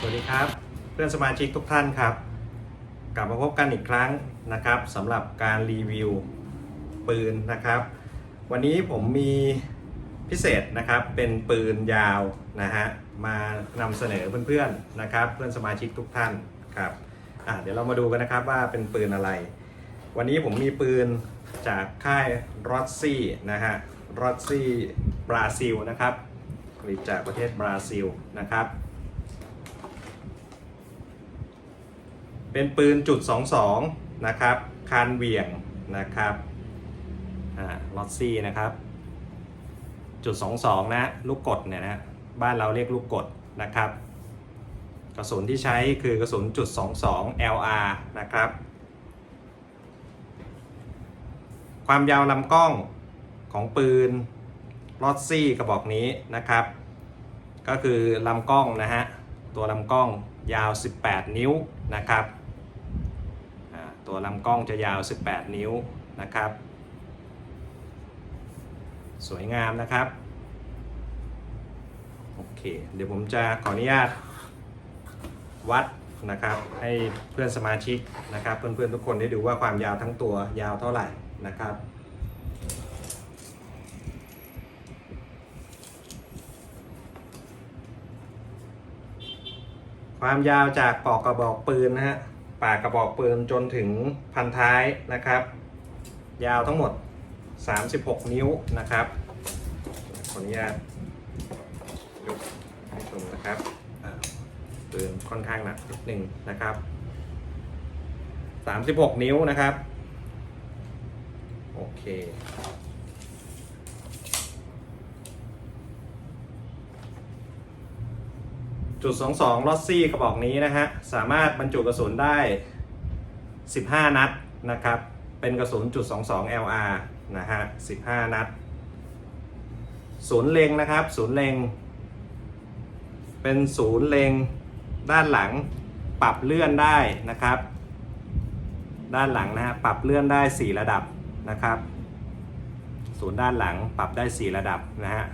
สวัสดีครับ เพื่อนสมาชิกทุกท่านครับ กลับมาพบกันอีกครั้งนะครับสำหรับการรีวิวปืนนะครับ วันนี้ผมมีพิเศษนะครับเป็นปืนยาวนะฮะมานำเสนอเพื่อนๆนะครับ เพื่อนสมาชิกทุกท่านครับเดี๋ยวเรามาดูกันนะครับว่าเป็นปืนอะไร วันนี้ผมมีปืนจากค่ายรอซี่นะฮะรอซี่บราซิลนะครับผลิตจากประเทศบราซิลนะครับ เป็นปืนจุด22นะครับ คานเวียงนะครับอ่าลอตซี่นะครับ จุด22นะลูกกดเนี่ยนะบ้านเราเรียกลูกกดนะครับ กระสุนที่ใช้คือกระสุนจุด22 LR นะครับ ความยาวลำกล้องของปืนลอตซี่กระบอกนี้นะครับ ก็คือลำกล้องนะฮะ ตัวลำกล้องยาว 18 นิ้วนะครับ ตัวลำกล้องจะยาว 18 นิ้วนะครับ สวยงามนะครับ โอเค เดี๋ยวผมจะขออนุญาตวัดนะครับ ให้เพื่อนสมาชิกนะครับ เพื่อนๆทุกคนได้ดูว่าความยาวทั้งตัวยาวเท่าไหร่นะครับความยาวจากปอกกระบอกปืนนะฮะ ปากกระบอกปืนจนถึงพันท้ายนะครับ ยาวทั้งหมด 36 นิ้วนะครับ ขออนุญาตยกให้ชมนะครับปืนค่อนข้างหนักนิดหนึ่งนะครับ 36 นิ้วนะครับ โอเค จุด 22ลอสซี่กระบอกนี้นะฮะ สามารถบรรจุกระสุนได้ 15 นัดนะครับ เป็นกระสุนจุด22 LR นะฮะ 15 นัด ศูนย์เล็งนะครับ ศูนย์เล็ง เป็นศูนย์เล็งด้านหลังปรับเลื่อนได้นะครับ ด้านหลังนะฮะ ปรับเลื่อนได้ 4 ระดับนะครับ ศูนย์ด้านหลังปรับได้ 4 ระดับนะฮะ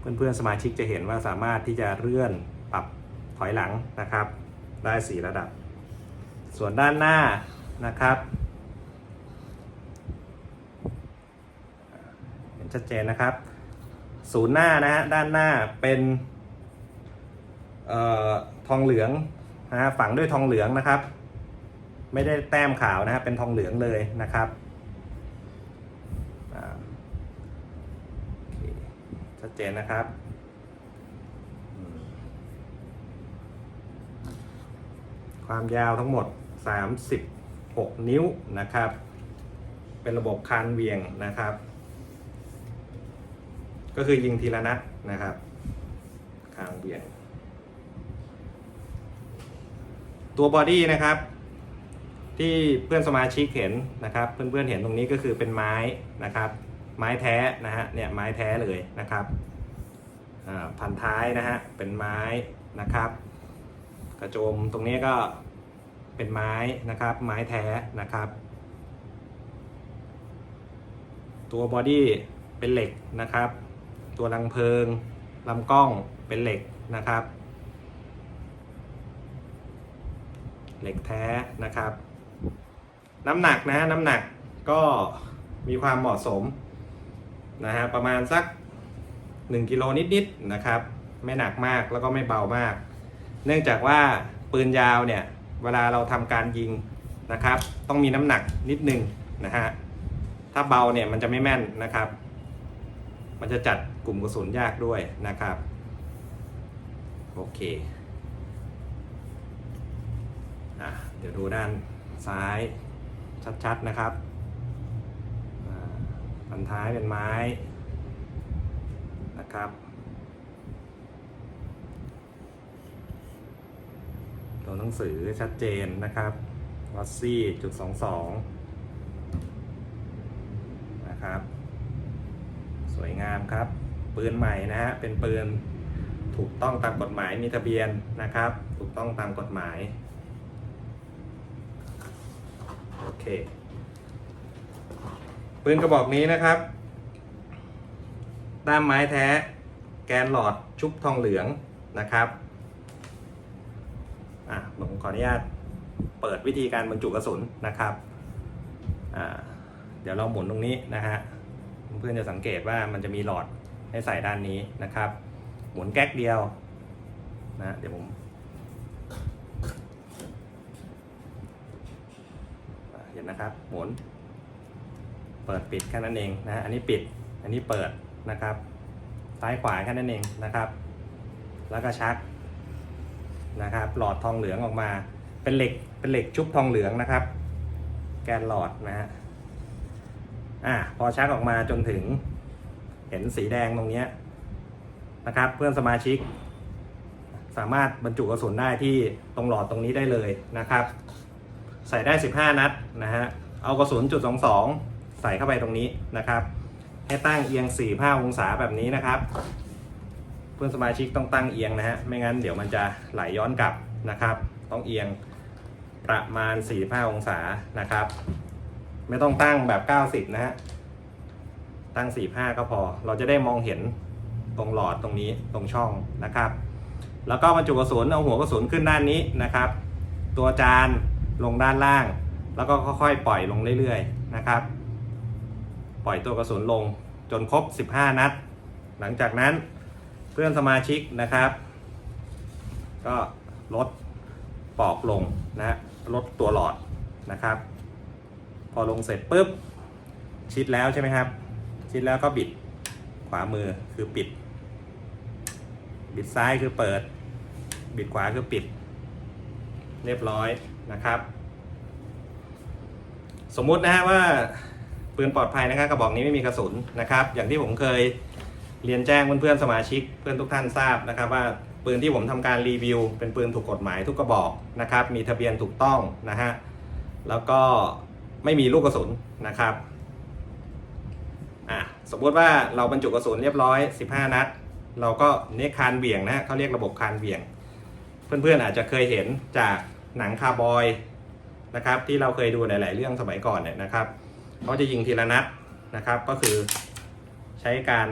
เพื่อนๆสมาชิกจะเห็นว่าสามารถที่จะเลื่อนปรับถอยหลังนะครับ ได้ 4 ระดับ ส่วนด้านหน้านะครับเห็นชัดเจนนะครับ ศูนย์หน้านะฮะด้านหน้าเป็นออทองเหลืองนะฮะฝังด้วยทองเหลืองนะครับ ไม่ได้แต้มขาวนะฮะเป็นทองเหลืองเลยนะครับอ่าโอเคชัดเจนนะครับ ความยาวทั้งหมด 36 นิ้วนะครับ เป็นระบบคานเวียงนะครับ ก็คือยิงทีละนัดนะครับ คางเวียง ตัวบอดี้นะครับ ที่เพื่อนสมาชิกเห็นนะครับ เพื่อนๆเห็นตรงนี้ก็คือเป็นไม้นะครับ ไม้แท้นะฮะเนี่ยไม้แท้เลยนะครับอ่าพันท้ายนะฮะเป็นไม้นะครับ กระโจมตรงนี้ก็เป็นไม้นะครับ ไม้แท้นะครับ ตัวบอดี้เป็นเหล็กนะครับ ตัวรังเพลิงลำกล้องเป็นเหล็กนะครับ เหล็กแท้นะครับ น้ำหนักนะน้ำหนักก็มีความเหมาะสม นะฮะประมาณสัก 1กิโลนิดๆนะครับ ไม่หนักมากแล้วก็ไม่เบามาก เนื่องจากว่าปืนยาวเนี่ยเวลาเราทำการยิงนะครับ ต้องมีน้ำหนักนิดนึงนะฮะถ้าเบาเนี่ยมันจะไม่แม่นนะครับ มันจะจัดกลุ่มกระสุนยากด้วยนะครับโอเคอะเดี๋ยวดูด้านซ้ายชัดๆนะครับ นท้ายเป็นไม้นะครับ ตัวหนังสือชัดเจนนะครับวัตซี่จุดสองสองนะครับ สวยงามครับ ปืนใหม่นะฮะ เป็นปืนถูกต้องตามกฎหมายมีทะเบียนนะครับ ถูกต้องตามกฎหมาย โอเค ปืนกระบอกนี้นะครับ ด้ามไม้แท้ แกนหลอดชุบทองเหลืองนะครับอ่าผมขออนุญาตเปิดวิธีการบรรจุกระสุนนะครับอ่าเดี๋ยวเราหมุนตรงนี้นะฮะเพื่อนๆจะสังเกตว่ามันจะมีหลอดให้ใส่ด้านนี้นะครับ หมุนแก๊กเดียวนะเดี๋ยวผมเห็นนะครับ หมุน เปิดปิดแค่นั้นเองนะฮะอันนี้ปิดอันนี้เปิดนะครับ ซ้ายขวาแค่นั้นเองนะครับ แล้วก็ชักนะครับ หลอดทองเหลืองออกมา เป็นเหล็กเป็นเหล็กชุบทองเหลืองนะครับ แกนหลอดนะฮะอ่าพอชักออกมาจนถึงเห็นสีแดงตรงเนี้ยนะครับ เพื่อนสมาชิก สามารถบรรจุกระสุนได้ที่ตรงหลอดตรงนี้ได้เลยนะครับ ใส่ได้ 15 นัดนะฮะเอากระสุนจุด22 ใส่เข้าไปตรงนี้นะครับ ให้ตั้งเอียง 45 องศาแบบนี้นะครับ เพื่อนสมาชิกต้องตั้งเอียงนะฮะไม่งั้นเดี๋ยวมันจะไหลย้อนกลับนะครับ ต้องเอียงประมาณ 45 องศานะครับ ไม่ต้องตั้งแบบ 90 นะฮะตั้ง 45 ก็พอ เราจะได้มองเห็นตรงหลอดตรงนี้ตรงช่องนะครับ แล้วก็บรรจุกระสุนเอาหัวกระสุนขึ้นด้านนี้นะครับ ตัวจานลงด้านล่าง แล้วก็ค่อยๆปล่อยลงเรื่อยๆนะครับ ปล่อยตัวกระสุนลงจนครบ 15 นัด หลังจากนั้นเพื่อนสมาชิกนะครับ ก็ลดปอกลงนะฮะลดตัวหลอดนะครับ พอลงเสร็จปุ๊บ ชิดแล้วใช่ไหมครับ ชิดแล้วก็บิดขวามือคือปิด บิดซ้ายคือเปิด บิดขวาคือปิด เรียบร้อยนะครับ สมมุตินะฮะว่า ปืนปลอดภัยนะครับกระบอกนี้ไม่มีกระสุนนะครับ อย่างที่ผมเคยเรียนแจ้งเพื่อนๆสมาชิกเพื่อนทุกท่านทราบนะครับ ว่าปืนที่ผมทำการรีวิว เป็นปืนถูกกฎหมายทุกกระบอกนะครับ มีทะเบียนถูกต้องนะฮะแล้วก็ไม่มีลูกกระสุนนะครับอะสมมติว่าเราบรรจุกระสุนเรียบร้อย 15 นัด เราก็เนียคานเบี่ยงนะฮะเขาเรียกระบบคานเบี่ยง เพื่อนๆอาจจะเคยเห็นจากหนังคาร์บอยนะครับที่เราเคยดูหลาย ๆ เรื่องสมัยก่อนเนี่ยนะครับ เขาจะยิงทีละนัดนะครับ ก็คือใช้การ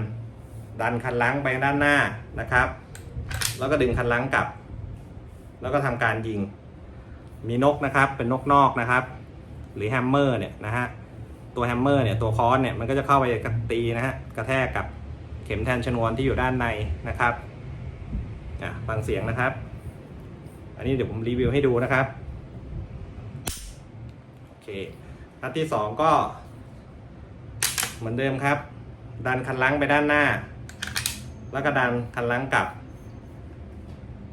ดันคันลังไปด้านหน้านะครับ แล้วก็ดึงคันลังกลับ แล้วก็ทำการยิง มีนกนะครับเป็นนกนอกนะครับ หรือแฮมเมอร์เนี่ยนะฮะตัวแฮมเมอร์เนี่ยตัวค้อนเนี่ยมันก็จะเข้าไปกระตีนะฮะกระแทกกับเข็มแทนชนวนที่อยู่ด้านในนะครับอะฟังเสียงนะครับ อันนี้เดี๋ยวผมรีวิวให้ดูนะครับโอเค นัดที่สองก็ เหมือนเดิมครับ ดันคันลังไปด้านหน้า แล้วก็ดันคันลังกลับ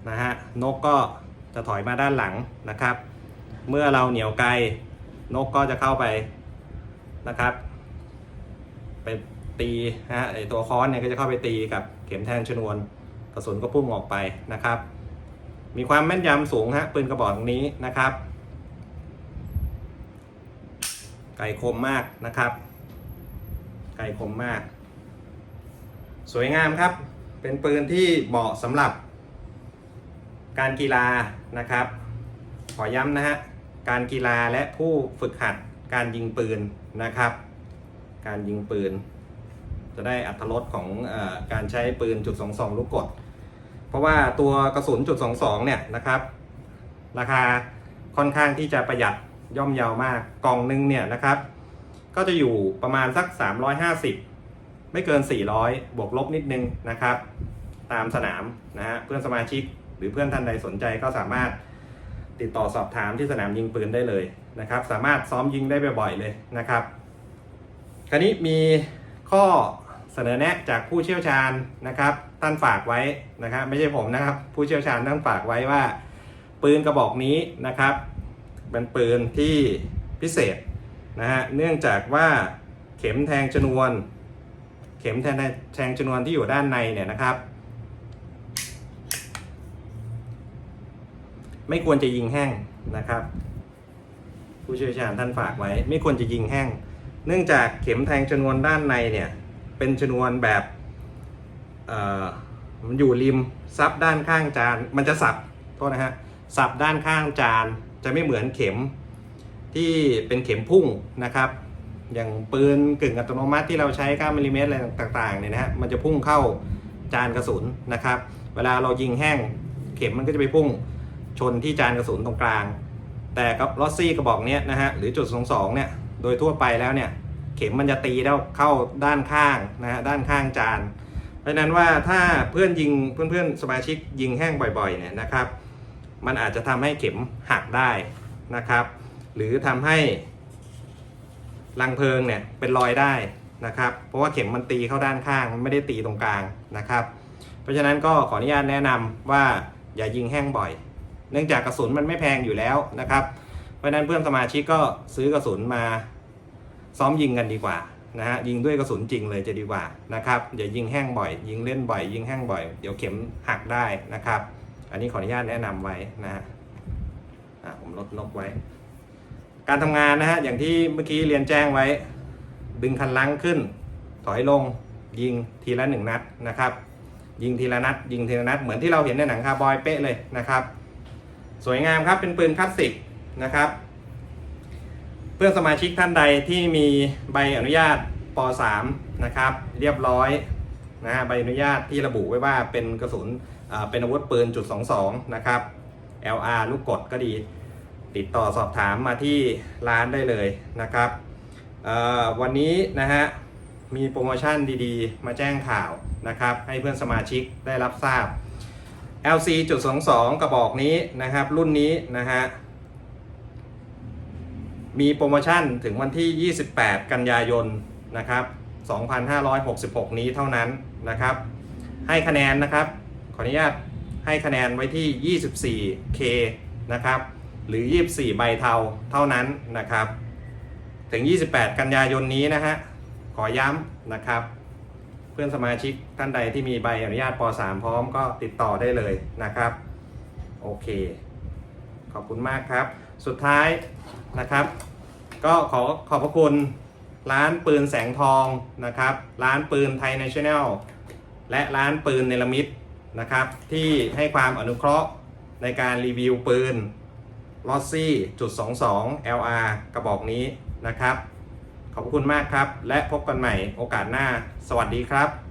นะฮะนกก็จะถอยมาด้านหลังนะครับ เมื่อเราเหนียวไกล นกก็จะเข้าไปนะครับ ไปตีนะฮะไอตัวค้อนเนี่ยก็จะเข้าไปตีกับเข็มแทงชนวนกระสุนก็พุ่งออกไปนะครับ มีความแม่นยำสูงฮะปืนกระบอกนี้นะครับ ไกลคมมากนะครับ ไกลคมมาก สวยงามครับ เป็นปืนที่เหมาะสำหรับ การกีฬานะครับ ขอย้ำนะฮะ การกีฬาและผู้ฝึกหัดการยิงปืนนะครับ การยิงปืน จะได้อัตรสของอการใช้ปืนจุด22ลูกกด เพราะว่าตัวกระสุนจุด22เนี่ยนะครับ ราคาค่อนข้างที่จะประหยัด ย่อมเยาวมากกล่องหนึงเนี่ยนะครับ ก็จะอยู่ประมาณสัก 350 ไม่เกิน 400 บวกลบนิดนึงนะครับ ตามสนามนะฮะเพื่อนสมาชิกหรือเพื่อนท่านใดสนใจก็สามารถติดต่อสอบถามที่สนามยิงปืนได้เลยนะครับ สามารถซ้อมยิงได้บ่อยๆเลยนะครับ คราวนี้มีข้อเสนอแนะจากผู้เชี่ยวชาญนะครับ ท่านฝากไว้นะครับ ไม่ใช่ผมนะครับ ผู้เชี่ยวชาญท่านฝากไว้ว่า ปืนกระบอกนี้นะครับ เป็นปืนที่พิเศษนะฮะเนื่องจากว่าเข็มแทงชนวน เข็มแทงแทงชนวนที่อยู่ด้านในเนี่ยนะครับ ไม่ควรจะยิงแห้งนะครับ ผู้เชี่ยวชาญท่านฝากไว้ ไม่ควรจะยิงแห้ง เนื่องจากเข็มแทงชนวนด้านในเนี่ยเป็นชนวนแบบเออมันอยู่ริมซับด้านข้างจาน มันจะสับโทษนะฮะสับด้านข้างจาน จะไม่เหมือนเข็มที่เป็นเข็มพุ่งนะครับ อย่างปืนกึ่งอัตโนมัติที่เราใช้9มิลลิเมตรอะไรต่างๆเนี่ยนะฮะมันจะพุ่งเข้าจานกระสุนนะครับ เวลาเรายิงแห้งเข็มมันก็จะไปพุ่งชนที่จานกระสุนตรงกลาง แต่กับลอสซี่กระบอกเนี้ยนะฮะหรือจุดสองสองเนี่ยโดยทั่วไปแล้วเนี่ยเข็มมันจะตีแล้วเข้าด้านข้างนะฮะด้านข้างจาน เพราะฉะนั้นว่าถ้าเพื่อนยิงเพื่อนๆสมาชิกยิงแห้งบ่อยๆเนี่ยนะครับ มันอาจจะทำให้เข็มหักได้นะครับ หรือทำให้รังเพลิงเนี่ยเป็นรอยได้นะครับ เพราะว่าเข็มมันตีเข้าด้านข้างมันไม่ได้ตีตรงกลางนะครับ เพราะฉะนั้นก็ขออนุญาตแนะนำว่าอย่ายิงแห้งบ่อย เนื่องจากกระสุนมันไม่แพงอยู่แล้วนะครับ เพราะฉะนั้นเพื่อนสมาชิกก็ซื้อกระสุนมาซ้อมยิงกันดีกว่านะฮะยิงด้วยกระสุนจริงเลยจะดีกว่านะครับอย่ายิงแห้งบ่อย ยิงเล่นบ่อย ยิงแห้งบ่อย เดี๋ยวเข็มหักได้นะครับ อันนี้ขออนุญาตแนะนำไว้นะฮะผมลดนกไว้ การทำงานนะฮะอย่างที่เมื่อกี้เรียนแจ้งไว้ ดึงคันลังขึ้น ถอยลง ยิงทีละหนึ่งนัดนะครับ ยิงทีละนัด ยิงทีละนัดเหมือนที่เราเห็นในหนังคาร์บอยเป๊ะเลยนะครับ สวยงามครับเป็นปืนคลาสสิกนะครับ เพื่อนสมาชิกท่านใดที่มีใบอนุญาตป .3 นะครับ เรียบร้อยนะฮะใบอนุญาตที่ระบุไว้ว่าเป็นกระสุน เป็นอาวุธปืนจุด22 นะครับ LR ลูกกดก็ดี ติดต่อสอบถามมาที่ร้านได้เลยนะครับ วันนี้นะฮะมีโปรโมชั่นดีๆ มาแจ้งข่าวนะครับ ให้เพื่อนสมาชิกได้รับทราบ LC จุด22 กระบอกนี้นะครับ รุ่นนี้นะฮะมีโปรโมชั่นถึงวันที่ 28 กันยายนนะครับ 2566 นี้เท่านั้นนะครับ ให้คะแนนนะครับ ขออนุญาตให้คะแนนไว้ที่ 24K นะครับ หรือ 24 ใบเทาเท่านั้นนะครับ ถึง 28 กันยายนนี้นะฮะ ขอย้ำนะครับ เพื่อนสมาชิกท่านใดที่มีใบอนุญาตป .3 พร้อมก็ติดต่อได้เลยนะครับ โอเค ขอบคุณมากครับ สุดท้ายนะครับ ก็ขอขอบพระคุณร้านปืนแสงทองนะครับ ร้านปืนไทยเนชั่นแนลและร้านปืนเนลมิต นะครับที่ให้ความอนุเคราะห์ในการรีวิวปืนลอสซี่จุด22 LR กระบอกนี้นะครับ ขอบคุณมากครับ และพบกันใหม่โอกาสหน้า สวัสดีครับ